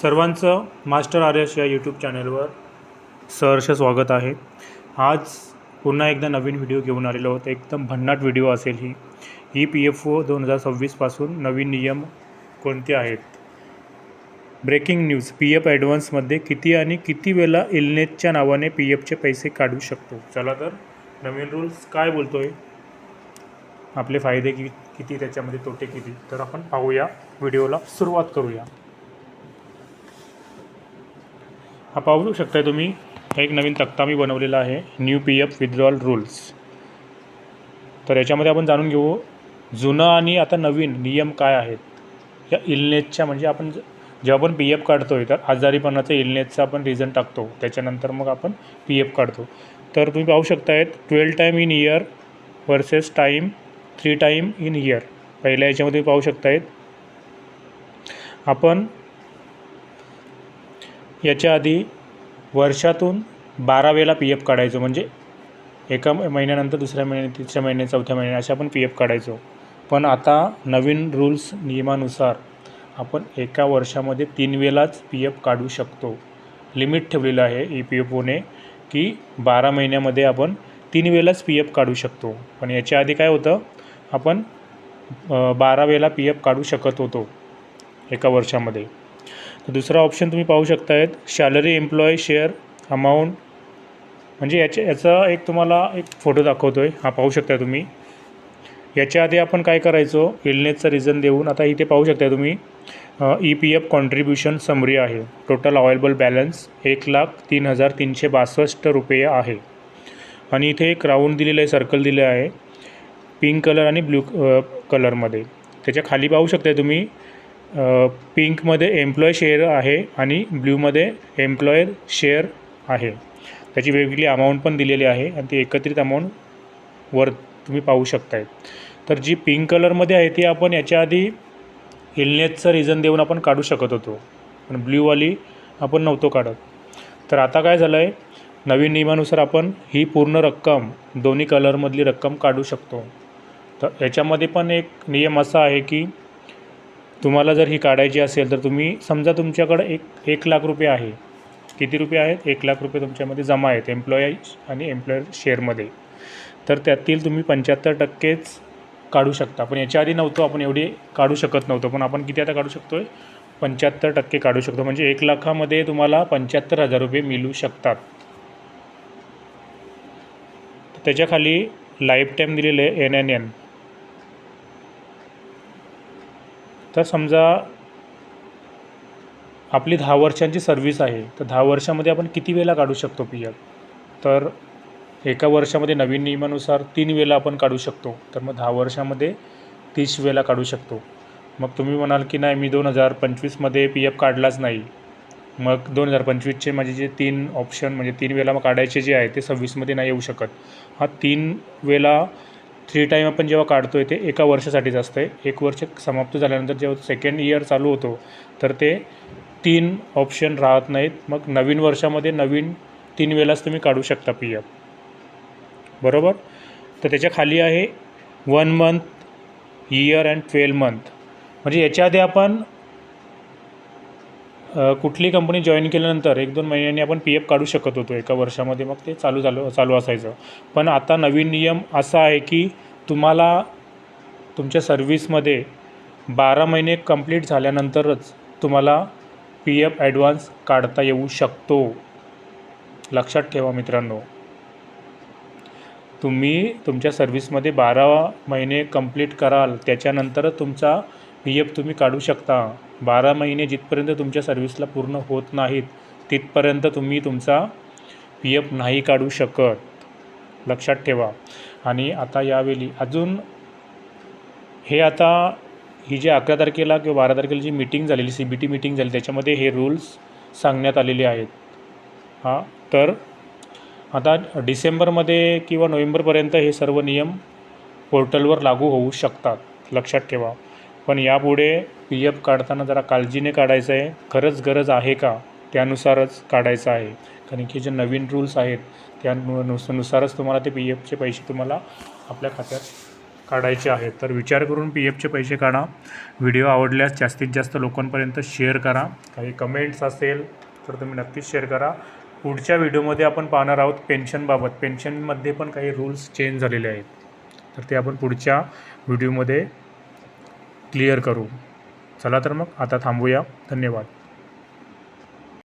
सर्वांचं master R S या यूट्यूब चॅनलवर सहर्ष स्वागत आहे. आज पुन्हा एकदा नवीन व्हिडिओ घेऊन आलेलो आहोत. एकदम भन्नाट व्हिडिओ असेल ही. ई पी एफ ओ दोन हजार सव्वीसपासून नवीन नियम कोणते आहेत? ब्रेकिंग न्यूज पी एफ ॲडव्हान्समध्ये किती आणि किती वेळा इलनेटच्या नावाने पी एफचे पैसे काढू शकतो? चला तर नवीन रूल्स काय बोलतो आहे आपले फायदे कि किती? त्याच्यामध्ये तोटे किती? तर आपण पाहूया. व्हिडिओला सुरुवात करूया. हा पाहू शकता तुम्ही. हा एक नवीन तक्ता मी बनवलेला आहे. New P F withdrawal rules तर याच्यामध्ये आपण जाणून घेऊ जुनं आणि आता नवीन नियम काय आहेत? या इलनेसच्या म्हणजे आपण ज- जेव्हा आपण पी एफ काढतो आहे तर आजारीपणाचा इलनेसचा आपण रिझन टाकतो. त्याच्यानंतर मग आपण पी एफ काढतो. तर तुम्ही पाहू शकतायत twelve time in year versus time three time in year पहिल्या याच्यामध्ये पाहू शकतायत आपण याच्या आधी वर्षातून बारा वेळेला पी एफ काढायचो. म्हणजे एका महिन्यानंतर दुसऱ्या महिन्यात तिसऱ्या महिन्यात चौथ्या महिन्यात असे आपण पी एफ काढायचो. पण आता नवीन रूल्स नियमानुसार आपण एका वर्षामध्ये तीन वेळाच पी एफ काढू शकतो. लिमिट ठेवलेलं आहे ई पी एफ ओने की बारा महिन्यामध्ये आपण तीन वेळाच पी एफ काढू शकतो. पण याच्या आधी काय होतं? आपण बारा वेळेला पी एफ काढू शकत होतो एका वर्षामध्ये. दुसरा ऑप्शन तुम्ही पाहू शकतायत सॅलरी एम्प्लॉय शेअर अमाऊंट म्हणजे याच्या याचा एक तुम्हाला एक फोटो दाखवतो आहे हा पाहू शकता तुम्ही. याच्या आधी आपण काय करायचो इलनेसचा रिझन देऊन आता इथे पाहू शकता तुम्ही. E P F contribution summary आहे. टोटल अवेलेबल बॅलन्स एक लाख तीन हजार तीनशे बासष्ट रुपये आहे. आणि इथे एक राऊंड दिलेलं आहे सर्कल दिलं आहे. पिंक कलर आणि ब्ल्यू कलरमध्ये त्याच्याखाली पाहू शकता तुम्ही. पिंकमध्ये एम्प्लॉय शेअर आहे आणि ब्ल्यूमध्ये एम्प्लॉयर शेअर आहे. त्याची वेगवेगळी अमाऊंट पण दिलेली आहे आणि ती एकत्रित अमाऊंट वर तुम्ही पाहू शकताय. तर जी पिंक कलरमध्ये आहे ती आपण याच्या आधी इलनेसचं रिझन देऊन आपण काढू शकत होतो. पण ब्ल्यूवाली आपण नव्हतो काढत. तर आता काय झालं आहे नवीन नियमानुसार आपण ही पूर्ण रक्कम दोन्ही कलरमधली रक्कम काढू शकतो. तर याच्यामध्ये पण एक नियम असा आहे की तुम्हाला जर ही काढायची असेल तर तुम्ही समजा तुमच्याकडं एक एक लाख रुपये आहे. किती रुपये आहेत? एक लाख रुपये तुमच्यामध्ये जमा आहेत एम्प्लॉईज आणि एम्प्लॉयर शेअरमध्ये तर त्यातील तुम्ही पंच्याहत्तर टक्केच काढू शकता. पण याच्या आधी नव्हतो आपण एवढी काढू शकत नव्हतो. पण आपण किती आता काढू शकतो आहे पंच्याहत्तर टक्के काढू शकतो. म्हणजे एक लाखामध्ये तुम्हाला पंच्याहत्तर हजार रुपये मिळू शकतात. त्याच्याखाली लाईफ टाईम दिलेलं आहे एन एन एन तर समजा आपली दहा वर्षांची सर्व्हिस आहे तर दहा वर्षामध्ये आपण किती वेळेला काढू शकतो पी एफ तर एका वर्षामध्ये नवीन नियमानुसार तीन वेळेला आपण काढू शकतो. तर मग दहा वर्षामध्ये तीस वेळेला काढू शकतो. मग तुम्ही म्हणाल की नाही मी दोन हजार पंचवीसमध्ये पी एफ काढलाच नाही. मग दोन हजार पंचवीसचे माझे जे तीन ऑप्शन म्हणजे तीन वेळेला मग काढायचे जे आहे ते सव्वीसमध्ये नाही येऊ शकत. हा तीन वेळा थ्री टाईम आपण जेव्हा काढतो आहे ते एका वर्षासाठीच असतं आहे एक वर्ष समाप्त झाल्यानंतर जेव्हा सेकंड इयर चालू होतो तर ते तीन ऑप्शन राहत नाहीत. मग नवीन वर्षामध्ये नवीन तीन वेळेलाच तुम्ही काढू शकता पी एफ बरोबर? तर त्याच्याखाली आहे one month year and twelve month म्हणजे याच्या आधी आपण कुठली कंपनी जॉईन केल्यानंतर एक दोन महिन्यांनी आपण पी एफ काढू शकत होतो. एका वर्षामध्ये मग ते चालू झालं चालू असायचं. पण आता नवीन नियम असा आहे की तुम्हाला तुमच्या सर्व्हिसमध्ये बारा महिने कंप्लीट झाल्यानंतरच तुम्हाला पी एफ ॲडव्हान्स काढता येऊ शकतो. लक्षात ठेवा मित्रांनो. तुम्ही तुमच्या सर्व्हिसमध्ये बारा महिने कंप्लीट कराल त्याच्यानंतरच तुमचा पी एफ तुम्ही काढू शकता. बारा महिने जिथपर्यंत तुमच्या सर्व्हिसला पूर्ण होत नाहीत तिथपर्यंत तुम्ही तुमचा पी एफ नाही काढू शकत. लक्षात ठेवा. आणि आता यावेळी अजून हे आता ही जी अकरा तारखेला किंवा बारा तारखेला जी मीटिंग झालेली सी बी टी मीटिंग झाली त्याच्यामध्ये हे रूल्स सांगण्यात आलेले आहेत. हां तर आता डिसेंबरमध्ये किंवा नोव्हेंबरपर्यंत हे सर्व नियम पोर्टलवर लागू होऊ शकतात. लक्षात ठेवा. पण यापुढे पी एफ काढताना जरा काळजीने काढायचं आहे. खरंच गरज आहे का? त्यानुसारच काढायचं आहे. कारण की जे नवीन रूल्स आहेत त्यानुसारच तुम्हाला ते पी एफचे पैसे तुम्हाला आपल्या खात्यात काढायचे आहेत. तर विचार करून पी एफचे पैसे काढा. व्हिडिओ आवडल्यास जास्तीत जास्त लोकांपर्यंत शेअर करा. काही कमेंट्स असेल तर तुम्ही नक्कीच शेअर करा. पुढच्या व्हिडिओमध्ये आपण पाहणार आहोत पेन्शनबाबत पेन्शनमध्ये पण काही रूल्स चेंज झालेले आहेत. तर ते आपण पुढच्या व्हिडिओमध्ये क्लिअर करू. चला तर मग आता थांबूया. धन्यवाद.